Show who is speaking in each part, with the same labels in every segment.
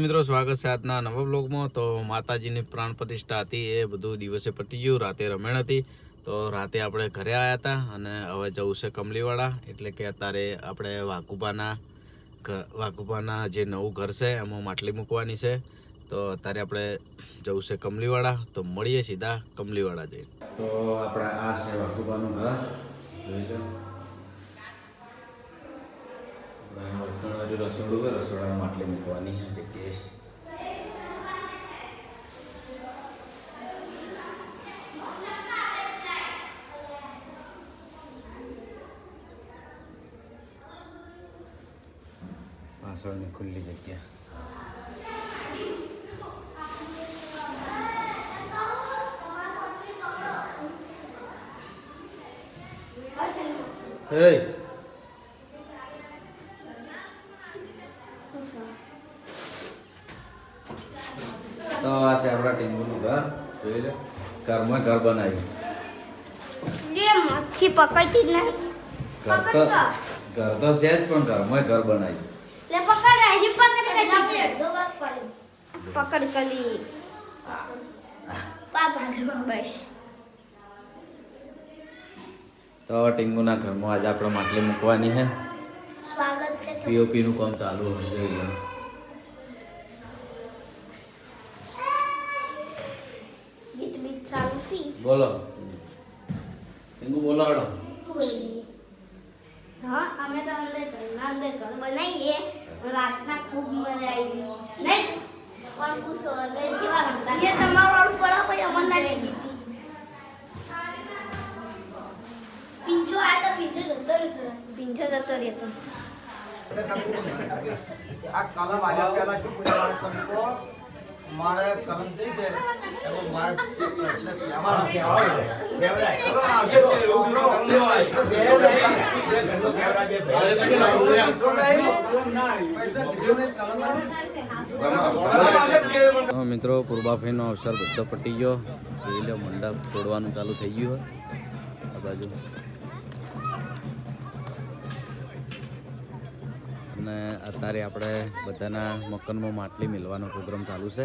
Speaker 1: મિત્રો, સ્વાગત છે આજના નવા બ્લોગમાં તો માતાજીની પ્રાણ પ્રતિષ્ઠા હતી, એ બધું દિવસે પતી ગયું. રાતે રમેણ હતી. તો રાતે આપણે ઘરે આવ્યા હતા અને હવે જવું છે કમલીવાડા. એટલે કે અત્યારે આપણે વાઘુબાના વાઘુબાના જે નવું ઘર છે, એમાં માટલી મૂકવાની છે. તો અત્યારે આપણે જવું છે કમલીવાડા. તો મળીએ સીધા કમલીવાડા જઈને. તો આપણે આ છે વાઘુબાનું ઘર. રસોડું રસોડામાં માટલી મૂકવાની આ પાછળની ખુલ્લી જગ્યા. Hey! તો આ છે આપણા ટીંગુનું ઘર. જોઈ લે. ઘરમાં ઘર બનાવ્યું.
Speaker 2: જે મચ્છી પકડતી નહીં.
Speaker 1: ઘર તો ઘર તો છે જ પણ ઘરમાં ઘર બનાવ્યું.
Speaker 2: લે પકડ હજી પકડ કશી પકડ કલી. પાપા ગયો બસ
Speaker 1: તો ટીંગુના ઘરમાં આજે આપણે માટલી મૂકવાની છે
Speaker 2: સ્વાગત છે
Speaker 1: પીઓપી નું કામ ચાલુ હોય જઈ લો
Speaker 2: ગીત બીત ચાલુ સી
Speaker 1: બોલો. ટીંગુ બોલો હડો
Speaker 2: હા અમે તો અંદર ઘરમાં અંદર ઘર બનાવીએ. રાતના ખૂબ મજા આવી નહીં પણ પૂછો એટલે કેવા રમતા એ તમારું વાળું પડો પછી અમને ના લઈ પિંચો આ તો પિંચો જતો રહેતો પિંચો જતો રહેતો
Speaker 3: આ કલમ આવ્યા પહેલા શું પૂછ્યું તમે કહો મારે કલમ જઈ છે એમાં મારે પ્રશ્ન. અમારો આવશે
Speaker 1: મિત્રો પૂર્વાફીનો અવસર બધો પટી ગયો. જોઈ લો મંડપ તોડવાનું ચાલુ થઈ ગયું આ બાજુ. અને અત્યારે આપણે બધાના મકાનમાં માટલી મેળવાનો પ્રોગ્રામ ચાલુ છે.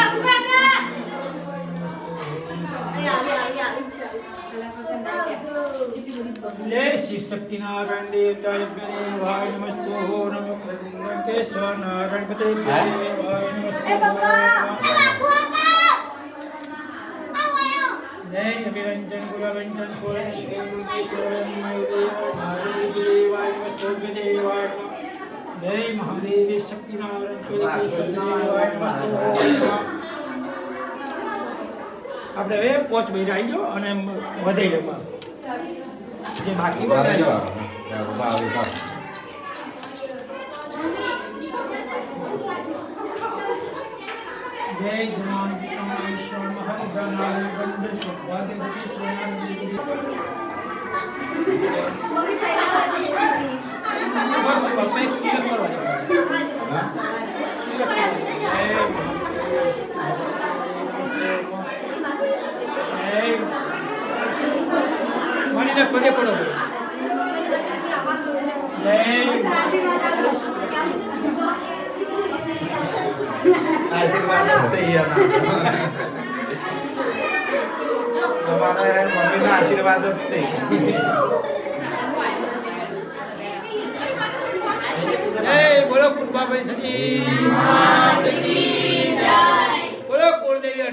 Speaker 4: જય શ્રી સત્યનારાયણ દેવતાય ગુરુદેવાય નમસ્તે હો નમો વેંકટેશ્વર નારાયણ પતે ગુરુદેવાય નમસ્તે હો જય અભિરંજન ગુરવંજન સોરન દેવકેશ્વરમ મયુદેવાય ગુરુદેવાય નમસ્તે ગુરુદેવાય નમઃ. જય મહાદેવી શક્તિનારાયણ નમસ્તે આપણે હવે પોસ્ટ ભરી આવી ગયો અને વધારી એમાં જે બાકી વધારી જય ધનાન વિક્રમેશ્વર મહાદાનાય વંદે સૌભાગ્ય દેવી સોનાન દેવી પપ્પા એક તિલક કરવા જવાનું. તિલક કરવા. જય જય મળીને પગે પડો
Speaker 3: આશીર્વાદ જ થઈ ગયા. તમારે મમ્મીના આશીર્વાદ જ છે
Speaker 4: જય બોલો કૃપાભાઈ સજી બોલો કુળદેવી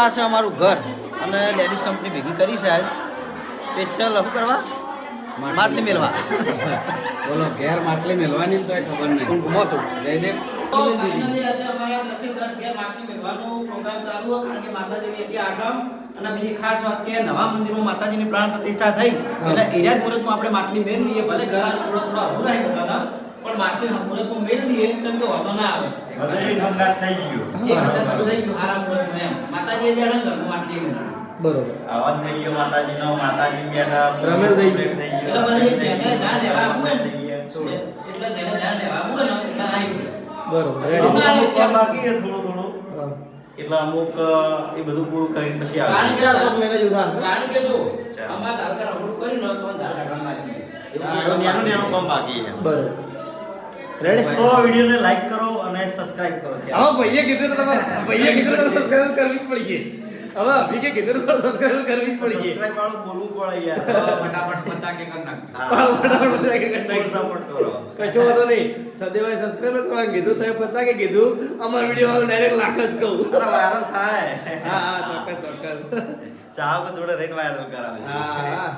Speaker 5: આ છે અમારું ઘર. અને લેડીઝ કંપની ભેગી કરી છે આજ. સ્પેશિયલ શું કરવા? માટલી મેળવા
Speaker 2: બોલો ઘેર માટલી મેળવાની તો ખબર નહીં.
Speaker 5: હું ઘૂમો છું.
Speaker 2: જયદેવ.
Speaker 5: તો finally આજે અમારા દસે દસ ઘેર માટલી મેળવાનો પ્રોગ્રામ ચાલુ કારણ કે માતાજીની હતી આઠમ અને બીજી ખાસ વાત કે નવા મંદિરમાં માતાજીની પ્રાણ પ્રતિષ્ઠા થઈ એટલે એરિયા જ મુહૂર્તમાં આપણે માટલી મેળ દઈએ ભલે ઘર થોડો થોડો થોડા અધૂરા બધાના પણ માટલી મુહૂર્તમાં મેળ દઈએ કેમ કે વાંધો ના આવે.
Speaker 6: બધું ભંગાત થઈ ગયો.
Speaker 5: એ વખતે થઈ ગયું હારા મુહૂર્તમાં એમ. માતાજી બેઠા ઘરમાં માટલી મેળ
Speaker 7: બરોબર.
Speaker 6: આવાજ થઈ ગયો માતાજીનો માતાજી બેઠા
Speaker 7: રમેલ થઈ ગયું.
Speaker 5: એટલે પછી જેને જ્યાં લેવા આવવું ને
Speaker 6: ગયા.
Speaker 5: એટલે જેને જ્યાં લેવા આવવું ને એટલે આવી
Speaker 7: બરોબર.
Speaker 5: અમારે
Speaker 6: ત્યાં બાકી થોડું થોડું. એટલે અમુક એ બધું પૂરું કરીને પછી
Speaker 5: કે
Speaker 6: આવે
Speaker 5: આ-
Speaker 7: મેરેજ ઉદાહરણ
Speaker 5: કારણ કે જો અમારે ધાર કે કર્યું ને તો
Speaker 6: કામ બાકી
Speaker 7: બરોબર. રેડી
Speaker 6: તો વિડીયોને લાઈક કરો અને સબસ્ક્રાઇબ કરો
Speaker 7: હા ભાઈએ કીધું તો તમારે ભાઈએ કીધું તો સબસ્ક્રાઇબ કરવી જ પડી હવે અભી કે કીધું તો સબસ્ક્રાઇબ કરવી જ પડી
Speaker 6: સબસ્ક્રાઇબ વાળું બોલવું પડે યાર.
Speaker 5: ફટાફટ પચા કે કર
Speaker 6: નાખ
Speaker 7: ફટાફટ પચા કે કર
Speaker 6: નાખ સપોર્ટ કરો.
Speaker 7: કશો વાંધો નહીં. સદેવાય સબસ્ક્રાઇબ કરવા કીધું તો પચા કે કીધું અમાર વીડિયો ડાયરેક્ટ લાખ જ કહું.
Speaker 6: અરે વાયરલ થાય.
Speaker 7: હા હા ચોક્કસ ચોક્કસ.
Speaker 6: કે થોડો રેન વાયરલ કરાવે.
Speaker 7: હા, હા.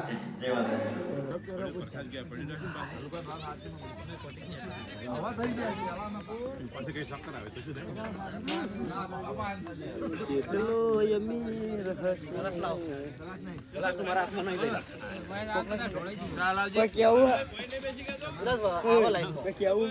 Speaker 8: કેટલો યમી રહસ્ય કેવું કેવું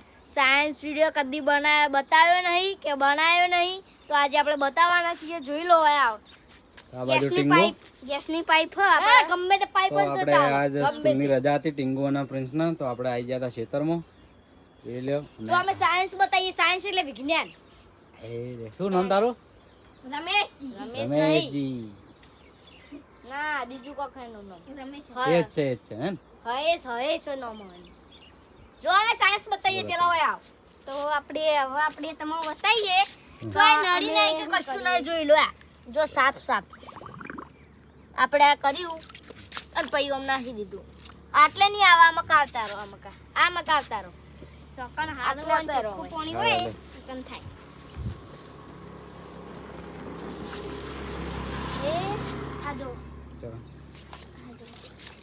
Speaker 8: સાયન્સ વીડિયો કદી બનાવ્યો બતાવ્યો નહીં કે બનાવ્યો નહીં? તો આજે આપણે બતાવવાના છીએ જોઈ લો હવે આવ.
Speaker 2: આ બાજુ ટીંગો.
Speaker 8: પાઇપ ગેસની પાઇપ હ ગમે તે પાઇપ
Speaker 2: તો આપણે આજ સ્કૂલની રજા હતી ટીંગો અને પ્રિન્સના તો આપણે આવી ગયા હતા ખેતરમાં. જોઈ લ્યો.
Speaker 8: જો અમે સાયન્સ બતાવીએ સાયન્સ એટલે વિજ્ઞાન.
Speaker 2: એ શું નામ તારું?
Speaker 8: રમેશજી. રમેશ નહીં. ના બીજું નું નામ. રમેશ.
Speaker 2: એ છે એ છે હે
Speaker 8: હયેશ હયેશ નો મન જો અમે સાયન્સ બતાવીએ પેલા હોય આવ. તો આપણે હવે આપણે તમને બતાવીએ. તો નડી નહીં કે કશું નહીં જોઈ લો આ. જો સાફ સાફ. આપણે આ કર્યું અને પછી અમ નાખી દીધું. આટલે નહીં આવા આમાં કાવતા રહો આમાં કા આમાં કાવતા રહો. ચોક્કન હાથ ચોખ્ખું પાણી હોય ચિકન થાય. એ આ જો.
Speaker 2: ચલો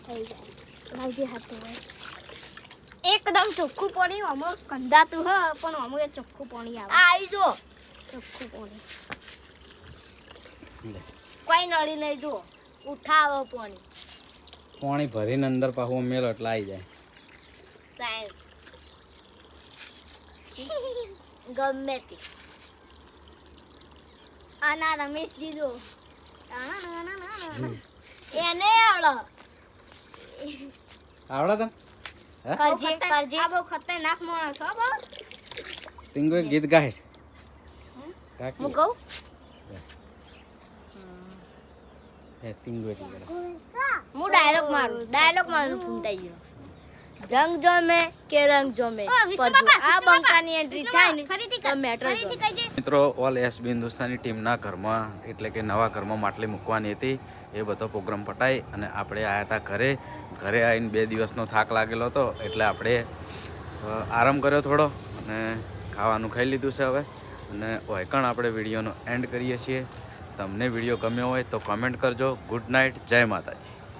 Speaker 8: થઈ જાય. લાવજે હાથ ધોવાય. એકદમ ચોખ્ખું પાણી અમુક કંધાતું હ પણ અમુક એ ચોખ્ખું પાણી આવે. આવી જો ચોખ્ખું પાણી. કોઈ નળી નહીં જો ઉઠાવો પાણી.
Speaker 2: પાણી ભરીને અંદર પાછું મેલો એટલે આવી જાય.
Speaker 8: સાયન્સ. ગમે તે. આના રમેશ દીધો એને આવડો
Speaker 2: આવડો તને
Speaker 8: કરજે કરજે. આ બહુ ખતરનાક માણસ હો બહુ.
Speaker 2: ટીંગો ગીત ગાય.
Speaker 8: હું કહું?
Speaker 2: હે ટીંગો
Speaker 8: હું ડાયલોગ મારું ડાયલોગ મારું ફૂમતાઈ ગયો. જંગ જોમે કે રંગ જોમે? આ બંકાની એન્ટ્રી થાય ને તો મેટ્રો
Speaker 1: મિત્રો ઓલ એસ હિન્દુસ્તાની ટીમના ઘરમાં એટલે કે નવા ઘરમાં માટલી મૂકવાની હતી. એ બધો પ્રોગ્રામ પટાઈ અને આપણે આવ્યા હતા ઘરે. ઘરે આવીને બે દિવસનો થાક લાગેલો હતો એટલે આપણે આરામ કર્યો થોડો અને ખાવાનું ખાઈ લીધું છે હવે. અને વૈકણ આપણે વિડીયોનો એન્ડ કરીએ છીએ. તમને વીડિયો ગમ્યો હોય તો કમેન્ટ કરજો. ગુડ નાઇટ જય માતાજી.